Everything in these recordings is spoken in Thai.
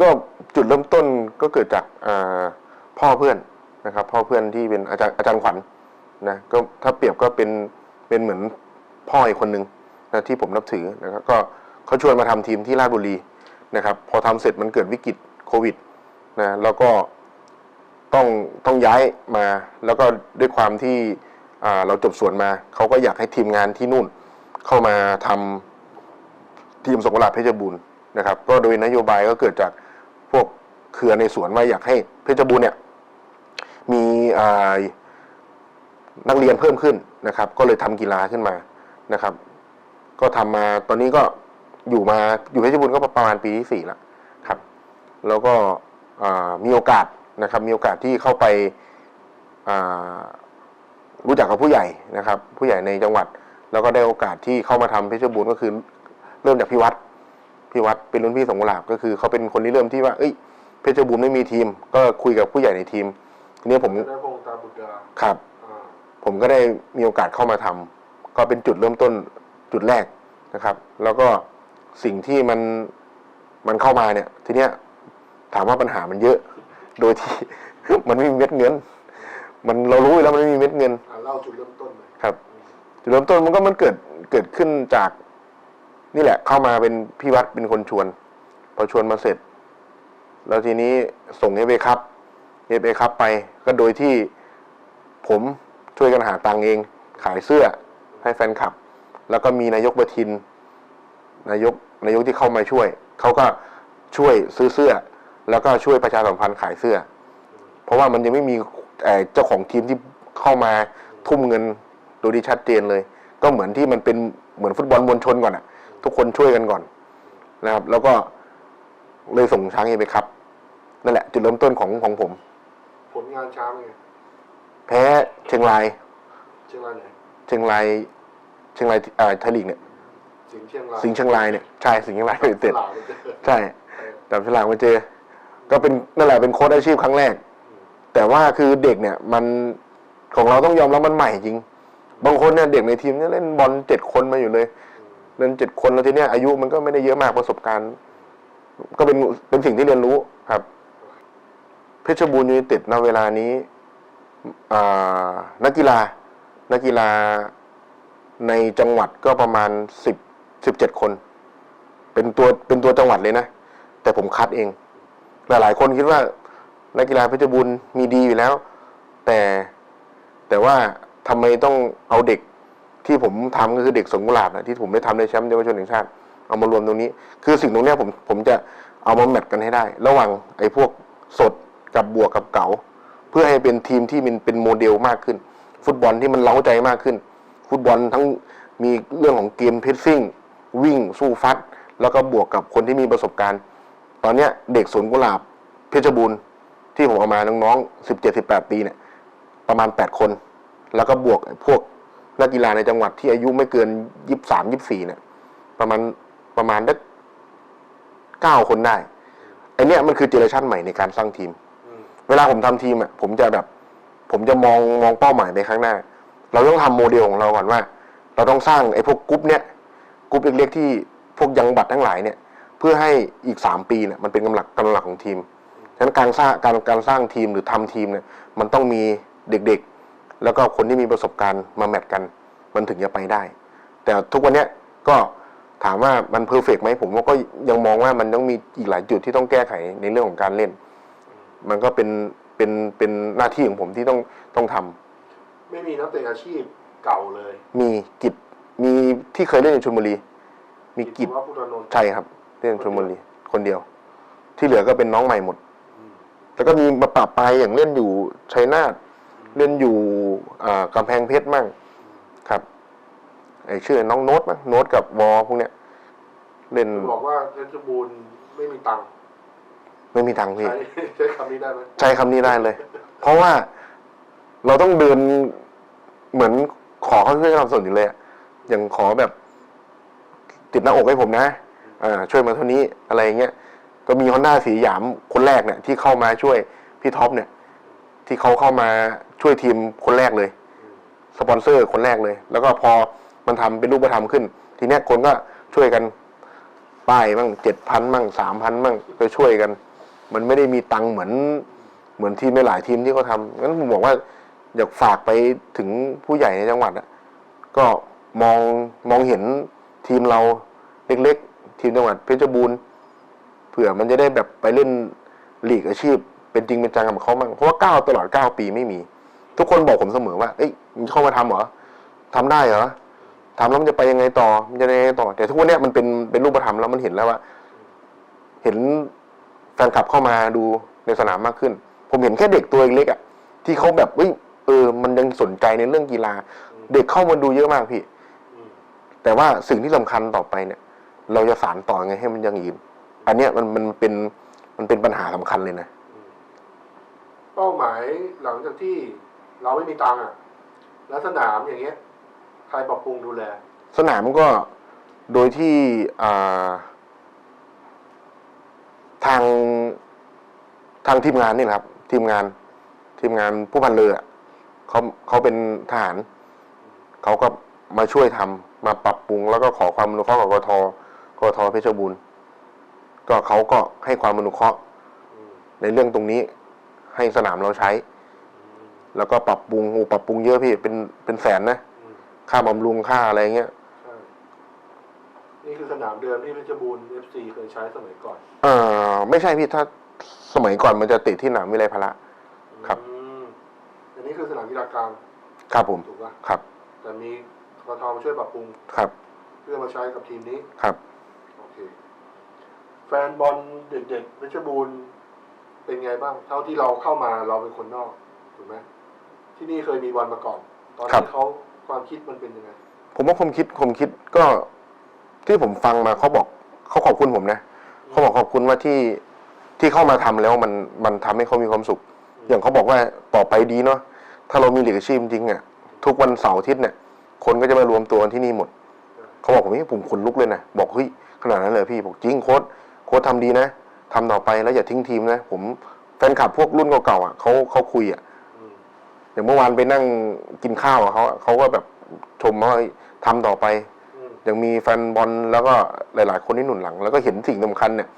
ก็จุดเริ่มต้นก็เกิดจากพ่อเพื่อนนะครับ พ่อเพื่อนที่เป็นอาจารย์อาจารย์ขวัญนะก็ถ้าเปรียบก็เป็นเป็นเหมือนพ่ออีกคนหนึ่งนะที่ผมนับถือนะครับก็เขาชวนมาทำทีมที่ราชบุรีนะครับ พอทำเสร็จมันเกิดวิกฤตโควิดนะแล้วก็ต้องต้องย้ายมา แล้วก็ด้วยความที่เราจบสวนมาเขาก็อยากให้ทีมงานที่นู่นเข้ามาทำทีมสงขลาเพชรบูรณ์นะครับ ก็โดยนโยบายก็เกิดจาก พวกเครือในสวนว่าอยากให้เพชรบูรณ์เนี่ยมีนักเรียนเพิ่มขึ้นนะครับ ก็เลยทำกีฬาขึ้นมานะครับ ก็ทำมาตอนนี้ก็อยู่มาอยู่เพชรบูรณ์ก็ประมาณปีที่สี่แล้วครับ แล้วก็มีโอกาสนะครับ มีโอกาสที่เข้าไปรู้จักกับผู้ใหญ่นะครับ ผู้ใหญ่ในจังหวัด แล้วก็ได้โอกาสที่เข้ามาทำเพชรบูรณ์ก็คือเริ่มจากพี่วัด พี่วัดเป็นรุ่นพี่สงกุหลาบก็คือเขาเป็นคนที่เริ่มที่ว่าเอ้ยเพชรบูรณ์ไม่มีทีม ก็คุยกับผู้ใหญ่ในทีม ทีนี้ผมได้พงษ์ตาบุตรดาครับอ่าผมก็ได้มีโอกาสเข้ามาทำก็เป็นจุดเริ่มต้นจุดแรกนะครับ แล้วก็สิ่งที่มันมันเข้ามาเนี่ย ทีเนี้ยถามว่าปัญหามันเยอะ โดยที่ มันไม่มีเม็ดเงิน มันเรารู้อยู่แล้วมันไม่มีเม็ดเงินอ่าเล่าจุดเริ่มต้นหน่อยครับจุดเริ่มต้นมันก็มันเกิดเกิดขึ้นจาก นี่แหละเข้ามาเป็นพี่วัดเป็นคนชวน พอชวนมาเสร็จ แล้วทีนี้ส่งเอฟเอครับเอฟเอครับไป ก็โดยที่ผมช่วยกันหาตังค์เอง ขายเสื้อให้แฟนคลับ แล้วก็มีนายกประทิน นายกนายกที่เข้ามาช่วย เขาก็ช่วยซื้อเสื้อ แล้วก็ช่วยประชาสัมพันธ์ขายเสื้อ เพราะว่ามันยังไม่มีเอ่อเจ้าของทีมที่เข้ามาทุ่มเงินโดยที่ชัดเจนเลย ก็เหมือนที่มันเป็นเหมือนฟุตบอลมวลชนก่อนอะ ทุกคนช่วยกันก่อนนะครับ แล้วก็เลยส่งช้างเอไปครับ นั่นแหละ จุดเริ่มต้นของของผม ผลงานช้างไงแพ้เชียงราย เชียงรายไหนเชียงรายเชียงรายเอ่อไทยลีกเนี่ยสิงห์เชียงรายสิงห์เชียงรายเนี่ยใช่สิงห์เชียงรายยูไนเต็ดตลาดมันจะใช่จับฉลากมาเจอ ก็เป็นนั่นแหละเป็นโค้ชอาชีพครั้งแรก แต่ว่าคือเด็กเนี่ย มันของเราต้องยอมรับมันใหม่จริง บางคนเนี่ยเด็กในทีมเนี่ยเล่นบอลเจ็ดคนมาอยู่เลย เล่นเจ็ดคนแล้วทีเนี้ยอายุมันก็ไม่ได้เยอะมากประสบการณ์ ก็เป็นเป็นสิ่งที่เรียนรู้ครับ เพชรบูรณ์ยูไนเต็ดณเวลานี้นักกีฬา นักกีฬาในจังหวัดก็ประมาณสิบสิบเจ็ดคน เป็นตัวเป็นตัวจังหวัดเลยนะ แต่ผมคัดเอง หลายๆคนคิดว่านักกีฬาเพชรบูรณ์มีดีอยู่แล้ว แต่แต่ว่าทำไมต้องเอาเด็ก ที่ผมทำก็คือเด็กสงกุหลาบนะที่ผมได้ทำในแชมป์เยาวชนแห่งชาติเอามารวมตรงนี้ คือสิ่งตรงนี้ผมผมจะเอามาแมทกันให้ได้ ระหว่างไอ้พวกสดกับบวกกับเก๋าเพื่อให้เป็นทีมที่มันเป็นโมเดลมากขึ้น ฟุตบอลที่มันเล้าใจมากขึ้น ฟุตบอลทั้งมีเรื่องของเกมเพรสซิ่งวิ่งสู้ฟัด แล้วก็บวกกับคนที่มีประสบการณ์ ตอนเนี้ยเด็กสวนกุหลาบเพชรบูรณ์ที่ผมเอามาน้องๆสิบเจ็ดสิบแปดปีเนี่ยประมาณแปดคน แล้วก็บวกพวก นักกีฬาในจังหวัดที่อายุไม่เกินยี่สามยี่สี่เนี่ย ประมาณประมาณได้เก้าคนได้ไอเนี้ยมันคือเจเนอเรชันใหม่ในการสร้างทีม เวลาผมทำทีมอะผมจะแบบ ผมจะมองมองเป้าหมายไปข้างหน้า เราต้องทำโมเดลของเราก่อนว่า เราต้องสร้างไอ้พวกกรุ๊ปเนี้ยกรุ๊ปเล็กๆที่พวกยังบัตรทั้งหลายเนี่ย เพื่อให้อีกสามปีเนี่ยมันเป็นกำลังกำลังของทีมฉะนั้นการสร้างการการสร้างทีมหรือทำทีมเนี่ยมันต้องมีเด็กๆ แล้วก็คนที่มีประสบการณ์มาแมทกัน มันถึงจะไปได้ แต่ทุกวันเนี้ยก็ถามว่ามันเพอร์เฟกไหมผมว่าก็ยังมองว่ามันต้องมีอีกหลายจุดที่ต้องแก้ไขในเรื่องของการเล่น มันก็เป็นเป็นเป็นหน้าที่ของผมที่ต้องต้องทำไม่มีนักเตะอาชีพเก่าเลย มีกิจมีที่เคยเล่นในชลบุรี มีกิจว่าพุทธนนท์ใช่ครับเล่นในชลบุรีคนเดียว ที่เหลือก็เป็นน้องใหม่หมดอืมแล้วก็มีมาปรับปลายอย่างเล่นอยู่ชัยนาท เล่นอยู่อ่ากำแพงเพชรมั่งครับไอชื่อน้องโน้ตมั้งโน้ตกับวอพวกเนี้ยเล่นบอกว่าเพชรบูรณ์ไม่มีตังค์ไม่มีทางค์พี่ ใช้ใช้คำนี้ได้ไหมใช้คำนี้ได้เลย เพราะว่าเราต้องเดินเหมือนขอเขาช่วยทำส่วนอยู่เลยอะอย่างขอแบบ ติดหน้าอกให้ผมนะอ่าช่วยมาเท่านี้อะไรอย่างเงี้ยก็มีฮอนด้าสีหยามคนแรกเนี่ยที่เข้ามาช่วยพี่ท็อปเนี่ย ที่เขาเข้ามาช่วยทีมคนแรกเลย สปอนเซอร์คนแรกเลย แล้วก็พอมันทำเป็นรูปธรรมขึ้น ทีเนี้ยคนก็ช่วยกันป้ายมั่งเจ็ดพันมั่งสามพันมั่งไปช่วยกัน มันไม่ได้มีตังค์เหมือนเหมือนทีมหลายทีมที่เขาทำงั้นผมบอกว่าอยากฝากไปถึงผู้ใหญ่ในจังหวัดอะก็มองมองเห็นทีมเราเล็กๆ ทีมจังหวัดเพชรบูรณ์เผื่อมันจะได้แบบไปเล่นลีกอาชีพ เป็นจริงเป็นจังกับเขามั่งเพราะว่าเก้าตลอดเก้าปีไม่มี ทุกคนบอกผมเสมอว่าเอ้ยมึงจะเข้ามาทำเหรอทำได้เหรอทำแล้วมันจะไปยังไงต่อมันจะยังไงต่อ แต่ทุกวันนี้มันเป็นเป็นรูปธรรมแล้วมันเห็นแล้วว่า เห็นแฟนคลับเข้ามาดูในสนามมากขึ้น ผมเห็นแค่เด็กตัวเล็กอะที่เขาแบบเฮ้ยเออ มันยังสนใจในเรื่องกีฬา เด็กเข้ามาดูเยอะมากพี่ แต่ว่าสิ่งที่สำคัญต่อไปเนี่ย เราจะสานต่อไงให้มันยังยืน อันเนี้ยมันมันเป็นมันเป็นปัญหาสำคัญเลยนะ เป้าหมายหลังจากที่เราไม่มีตังค์อะ แล้วสนามอย่างเงี้ย ใครปรับปรุงดูแล สนามก็โดยที่อ่าทางทางทีมงานนี่แหละครับ ทีมงานทีมงานผู้พันเรืออะเขาเขาเป็นทหาร เขาก็มาช่วยทำมาปรับปรุง แล้วก็ขอความอนุเคราะห์กับกทกทเพชรบูรณ์ก็เขาก็ให้ความอนุเคราะห์ อืมในเรื่องตรงนี้ ให้สนามเราใช้อืมแล้วก็ปรับปรุงโอ้ปรับปรุงเยอะพี่เป็นเป็นแสนนะอืมค่าบำรุงค่าอะไรเงี้ยใช่นี่คือสนามเดิมที่เพชรบูรณ์เอฟซีเคยใช้สมัยก่อน เออไม่ใช่พี่ถ้าสมัยก่อนมันจะติดที่หนามวิไลพละ ครับ อืมอันนี้คือสนามกีฬากลางครับผม ถูกป่ะครับ แต่มีกทมาช่วยปรับปรุง ครับ เพื่อมาใช้กับทีมนี้ ครับ โอเค แฟนบอลเด็กๆเพชรบูรณ์ เป็นไงบ้าง เท่าที่เราเข้ามาเราเป็นคนนอกถูกไหมที่นี่เคยมีบอลมาก่อน ตอนครับ ที่เขาความคิดมันเป็นยังไง ผมว่าผมคิดผมคิดก็ที่ผมฟังมาเขาบอกเขาขอบคุณผมนะเขาบอกขอบคุณว่าที่ที่เข้ามาทำแล้วมันมันทำให้เขามีความสุข อย่างเขาบอกว่าต่อไปดีเนาะถ้าเรามีหลีกอาชีพจริงๆอะทุกวันเสาร์อาทิตย์เนี่ย คนก็จะมารวมตัวกันที่นี่หมดเขาบอกผมนี่ผมขนลุกเลยนะบอกเฮ้ยขนาดนั้นเลยพี่บอกจริงโค้ดโค้ดทำดีนะ ทำต่อไปแล้วอย่าทิ้งทีมนะ ผมแฟนคลับพวกรุ่นเก่าๆอะเขาเขาคุยอะอืมอย่างเมื่อวานไปนั่งกินข้าวกับเขาอะเขาก็แบบชมว่าเฮ้ยทำต่อไปอืมยังมีแฟนบอลแล้วก็หลาย ๆ คนที่หนุนหลัง แล้วก็เห็นสิ่งสำคัญเนี่ย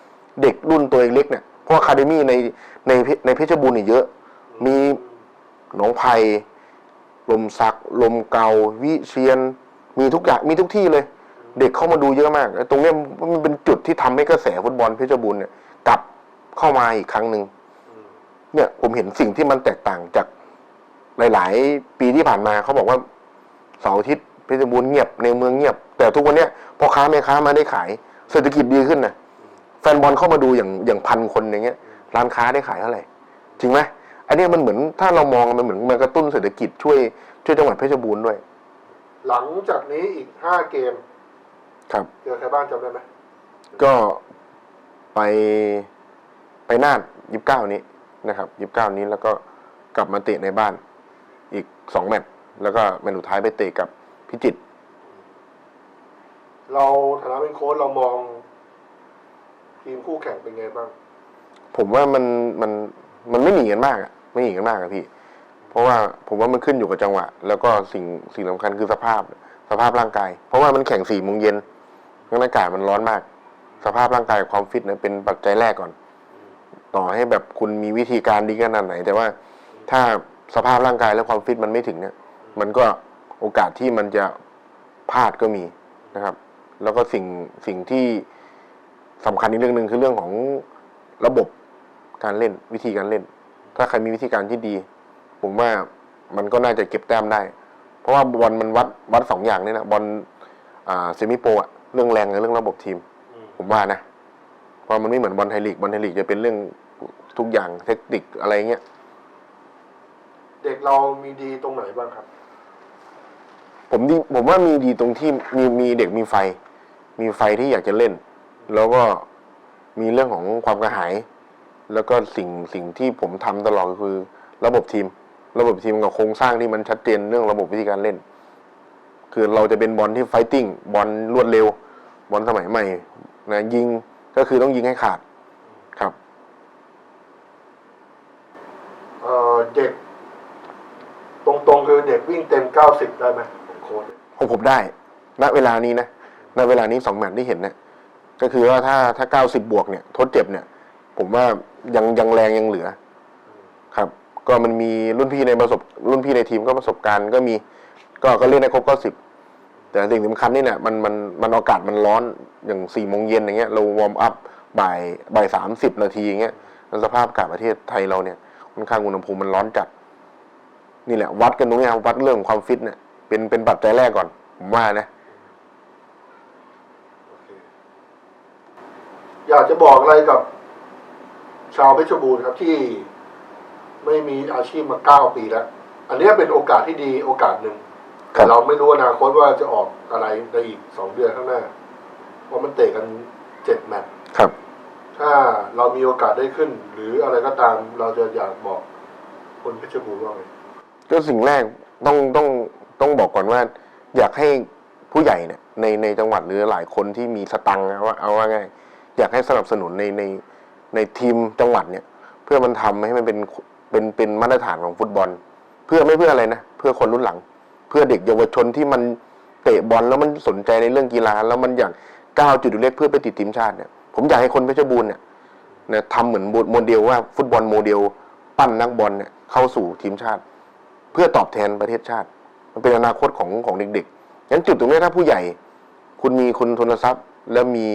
เด็กรุ่นตัวเล็กๆเนี่ยเพราะอะคาเดมี่ในในในเพชรบูรณ์เนี่ยเยอะ มีหนองไผ่ลมสักลมเกาวิเชียน มีทุกอย่างมีทุกที่เลย เด็กเข้ามาดูเยอะมากไอ้ตรงเนี้ยมันเป็นจุดที่ทำให้กระแสฟุตบอลเพชรบูรณ์เนี่ย กลับเข้ามาอีกครั้งหนึ่งอืมเนี่ยผมเห็นสิ่งที่มันแตกต่างจากหลาย ๆ ปีที่ผ่านมาเขาบอกว่าเสาร์อาทิตย์เพชรบูรณ์เงียบในเมืองเงียบ แต่ทุกวันเนี้ยพอค้าแม่ค้ามาได้ขาย เศรษฐกิจดีขึ้นนะแฟนบอลเข้ามาดูอย่างอย่างพันคนอย่างเงี้ย ร้านค้าได้ขายเท่าไหร่จริงไหมอันเนี้ยมันเหมือนถ้าเรามองมันเหมือนมันกระตุ้นเศรษฐกิจช่วยช่วยจังหวัดเพชรบูรณ์ด้วย หลังจากนี้อีกห้าเกม ครับเจอใครบ้างจำได้ไหมก็ ไปไปน่านยี่สิบเก้านี้นะครับยี่สิบเก้านี้แล้วก็กลับมาเตะในบ้านอีกสองแมตช์แล้วก็แมตช์สุดท้ายไปเตะกับพิจิตรเราฐานะเป็นโค้ชเรามอง ทีมคู่แข่งเป็นไงบ้าง ผมว่ามันมันมันไม่หนีกันมากอะไม่หนีกันมากอะพี่ เพราะว่าผมว่ามันขึ้นอยู่กับจังหวะ แล้วก็สิ่งสิ่งสำคัญคือสภาพสภาพร่างกาย เพราะว่ามันแข่งสี่โมงเย็นงั้นอากาศมันร้อนมาก สภาพร่างกายความฟิตเนี่ยเป็นปัจจัยแรกก่อน ต่อให้แบบคุณมีวิธีการดีขนาดไหน แต่ว่าถ้าสภาพร่างกายและความฟิตมันไม่ถึงเนี่ย มันก็โอกาสที่มันจะพลาดก็มีนะครับ แล้วก็สิ่งสิ่งที่สำคัญอีกเรื่องหนึ่งคือเรื่องของระบบการเล่นวิธีการเล่น ถ้าใครมีวิธีการที่ดี ผมว่ามันก็น่าจะเก็บแต้มได้ เพราะว่าบอลมันวัดวัดสองอย่างนี่นะบอลอ่าเซมิโปรอะเรื่องแรงกับเรื่องระบบทีม ผมว่านะเพราะมันไม่เหมือนบอลไทยลีกบอลไทยลีกจะเป็นเรื่องทุกอย่างเทคนิคอะไรเงี้ยเด็กเรามีดีตรงไหนบ้างครับ ผมดีผมว่ามีดีตรงที่มีมีเด็กมีไฟ มีไฟที่อยากจะเล่น แล้วก็มีเรื่องของความกระหาย แล้วก็สิ่งสิ่งที่ผมทำตลอดก็คือ ระบบทีม ระบบทีมกับโครงสร้างที่มันชัดเจนเรื่องระบบวิธีการเล่น คือเราจะเป็นบอลที่ไฟติ้งบอลรวดเร็วบอลสมัยใหม่นะยิงก็คือต้องยิงให้ขาดครับเอ่อเด็ก ตรงๆคือเด็กวิ่งเต็มเก้าสิบได้ไหมของโค้ชของผมได้ ณเวลานี้นะณเวลานี้สองแมตช์ที่เห็นนะก็คือว่าถ้าถ้าเก้าสิบบวกเนี่ยทดเจ็บเนี่ย ผมว่ายังยังแรงยังเหลือ ครับ ก็มันมีรุ่นพี่ในประสบรุ่นพี่ในทีมก็ประสบการณ์ก็มี ก็ก็เล่นได้ครบเก้าสิบแต่สิ่งสำคัญนี่เนี่ยมันมันมันอากาศมันร้อน อย่างสี่โมงเย็นอย่างเงี้ยเราวอร์มอัพบ่ายบ่ายสามสิบนาทีอย่างเงี้ยแล้วสภาพอากาศประเทศไทยเราเนี่ยค่อนข้างอุณหภูมิมันร้อนจัด นี่แหละ วัดกันตรงเนี้ยครับวัดเรื่องของความฟิตเนี่ยเป็นเป็นปัจจัยแรกก่อน ผมว่านะโอเคอยากจะบอกอะไรกับ ชาวเพชรบูรณ์ครับที่ไม่มีอาชีพมาเก้าปีแล้ว อันเนี้ยเป็นโอกาสที่ดีโอกาสหนึ่งครัแต่บเราไม่รู้อนาคตว่าจะออกอะไรในอีกสองเดือนข้างหน้า เพราะมันเตะกันเจ็ดแมตช์ครับ ถ้าเรามีโอกาสได้ขึ้น หรืออะไรก็ตามเราจะอยากบอกคนเพชรบูรณ์ว่าไงก็สิ่งแรกต้องต้องต้องบอกก่อนว่า อยากให้ผู้ใหญ่เนี่ยในในจังหวัดหรือหลายคนที่มีสตังค์นะว่าเอาว่าง่ายอยากให้สนับสนุนในในในทีมจังหวัดเนี่ย เพื่อมันทำให้มันเป็นเป็นเป็นมาตรฐานของฟุตบอล เพื่อไม่เพื่ออะไรนะเพื่อคนรุ่นหลัง เพื่อเด็กเยาวชนที่มันเตะบอลแล้วมันสนใจในเรื่องกีฬา แล้วมันอยาก ก้าวจุดเล็กเพื่อไปติดทีมชาติเนี่ยผมอยากให้คนเพชรบูรณ์เนี่ยนะทำเหมือนโมเดลว่าฟุตบอลโมเดล ปั้นนักบอลเนี่ยเข้าสู่ทีมชาติ เพื่อตอบแทนประเทศชาติ มันเป็นอนาคตของของเด็กๆงั้นจุดตรงนี้ถ้าผู้ใหญ่ คุณมีคุณทุนทรัพย์ แล้วมี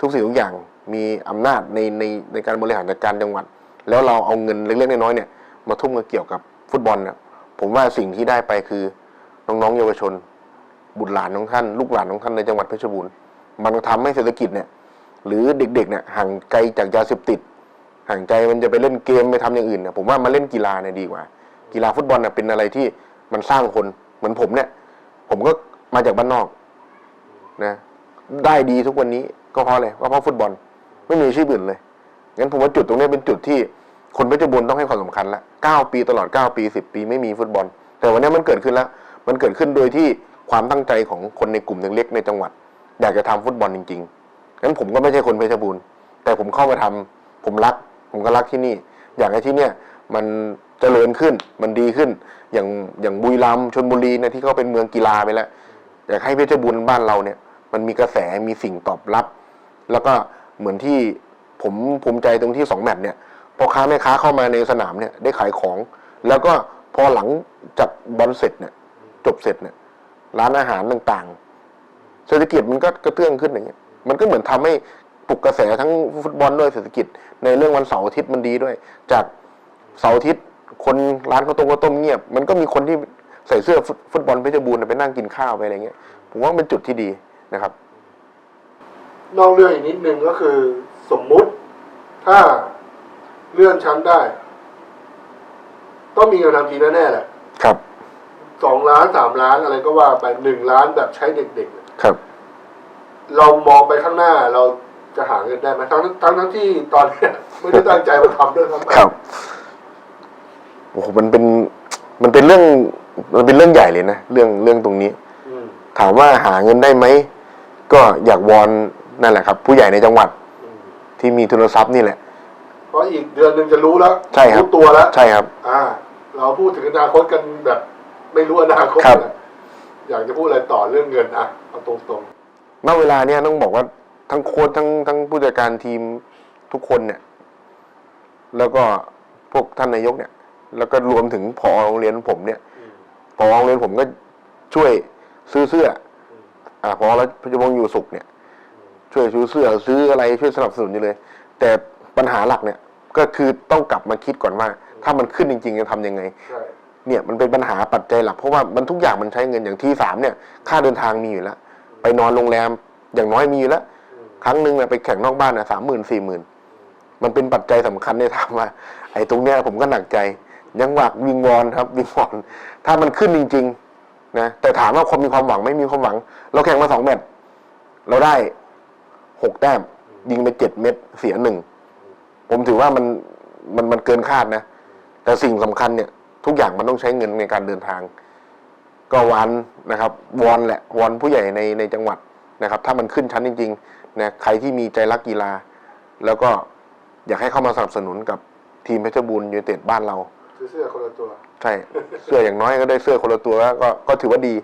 ทุกสิ่งทุกอย่างมีอำนาจในในในการบริหารจัดการจังหวัด แล้วเราเอาเงินเล็กๆน้อยๆเนี่ยมาทุ่มกันเกี่ยวกับฟุตบอลเนี่ยผมว่าสิ่งที่ได้ไปคือน้องๆเยาวชน บุตรหลานของท่าน ลูกหลานของท่านในจังหวัดเพชรบูรณ์ มันทำให้เศรษฐกิจเนี่ย หรือเด็กๆเนี่ยห่างไกลจากยาเสพติด ห่างไกลมันจะไปเล่นเกมไปทำอย่างอื่นเนี่ยผมว่ามาเล่นกีฬาเนี่ยดีกว่า กีฬาฟุตบอลเนี่ยเป็นอะไรที่มันสร้างคนเหมือนผมเนี่ย ผมก็มาจากบ้านนอกนะได้ดีทุกวันนี้ก็เพราะอะไรก็เพราะฟุตบอลไม่มีชีพอื่นเลยงั้นผมว่าจุดตรงนี้เป็นจุดที่คนเพชรบูรณ์ต้องให้ความสำคัญละเก้าปีตลอดเก้าปีสิบปีไม่มีฟุตบอล แต่วันนี้มันเกิดขึ้นแล้ว มันเกิดขึ้นโดยที่ความตั้งใจของคนในกลุ่มเล็กๆในจังหวัด อยากจะทำฟุตบอลจริงๆงั้นผมก็ไม่ใช่คนเพชรบูรณ์ แต่ผมเข้ามาทำผมรัก ผมก็รักที่นี่ อยากให้ที่เนี่ยมันเจริญขึ้น มันดีขึ้น อย่างอย่างบุรีรัมย์ชนบุรีเนี่ยที่เขาเป็นเมืองกีฬาไปแล้ว อยากให้เพชรบูรณ์บ้านเราเนี่ย มันมีกระแส มีสิ่งตอบรับ แล้วก็เหมือนที่ผมภูมิใจตรงที่สองแมตช์เนี่ยพอค้าแม่ค้าเข้ามาในสนามเนี่ยได้ขายของ แล้วก็พอหลังจากบอลเสร็จเนี่ยจบเสร็จเนี่ยร้านอาหารต่างๆ เศรษฐกิจมันก็กระเตื้องขึ้นอย่างเงี้ยมันก็เหมือนทำให้ปลุกกระแสทั้งฟุตบอลด้วยเศรษฐกิจ ในเรื่องวันเสาร์อาทิตย์มันดีด้วย จากเสาร์อาทิตย์คนร้านข้าวต้มข้าวต้มเงียบ มันก็มีคนที่ใส่เสื้อฟุตฟุตบอลเพชรบูรณ์ไปนั่งกินข้าวไปอะไรเงี้ยผมว่าเป็นจุดที่ดีนะครับ นอกเรื่องอีกนิดนึงก็คือสมมุติถ้าเลื่อนชั้นได้ ต้องมีเงินทำทีแน่ๆแหละครับสองล้านสามล้านอะไรก็ว่าไปหนึ่งล้านแบบใช้เด็กๆ เนี่ยครับเรามองไปข้างหน้าเราจะหาเงินได้ไหมทั้งทั้งทั้งที่ตอนเนี้ยไม่ได้ตั้งใจมาทำด้วยซ้ำไปครับโอ้โหมันเป็นมันเป็นเรื่องมันเป็นเรื่องใหญ่เลยนะเรื่องเรื่องตรงนี้ อืมถามว่าหาเงินได้ไหมก็อยากวอนนั่นแหละครับ ผู้ใหญ่ในจังหวัดอืมที่มีทุนทรัพย์นี่แหละ เพราะอีกเดือนหนึ่งจะรู้แล้วใช่ครับ ตัวแล้ว ใช่ครับ อ่า เราพูดถึงอนาคตกันแบบ ไม่รู้อนาคตครับแหละอยากจะพูดอะไรต่อเรื่องเงินอะเอาตรง ณเวลาเนี้ยต้องบอกว่าทั้งโค้ชทั้งทั้งผู้จัดการทีมทุกคนเนี่ย แล้วก็พวกท่านนายกเนี่ย แล้วก็รวมถึงผอโรงเรียนผมเนี่ยๆอืมผอโรงเรียนผมก็ช่วยซื้อเสื้ออืมอ่าพอแล้วพจวงศ์อยู่สุขเนี่ย ช่วยซื้อเสื้อซื้ออะไรช่วยสนับสนุนอยู่เลย แต่ปัญหาหลักเนี่ย ก็คือต้องกลับมาคิดก่อนว่า ถ้ามันขึ้นจริง ๆ จะทำยังไงใช่เนี่ยมันเป็นปัญหาปัจจัยหลักเพราะว่ามันทุกอย่างมันใช้เงินอย่างที่สามเนี่ย ค่าเดินทางมีอยู่แล้ว ไปนอนโรงแรมอย่างน้อยมีอยู่แล้วอืมครั้งหนึ่งเนี่ยไปแข่งนอกบ้านนะสามหมื่นสี่หมื่นมันเป็นปัจจัยสำคัญในถามว่า ไอ้ตรงเนี้ยผมก็หนักใจ ยังหวักวิงวอนครับ วิงวอน ถ้ามันขึ้นจริง ๆ นะ แต่ถามว่าคนมีความหวังไม่มีความหวัง เราแข่งมาสองแมตช์เราได้หกแต้ม ยิงไปเจ็ดเม็ดเสียหนึ่ง ผมถือว่ามันมันมันเกินคาดนะ แต่สิ่งสำคัญเนี่ย ทุกอย่างมันต้องใช้เงินในการเดินทาง ก็วานนะครับวอนแหละวอนผู้ใหญ่ในในจังหวัดนะครับ ถ้ามันขึ้นชั้นจริงๆนะใครที่มีใจรักกีฬา แล้วก็อยากให้เข้ามาสนับสนุนกับทีมเพชรบูรณ์ยูไนเต็ดบ้านเรา ซื้อเสื้อคนละตัว ใช่ เสื้ออย่างน้อยก็ได้เสื้อคนละตัวก็ก็ก็ถือว่าดีอ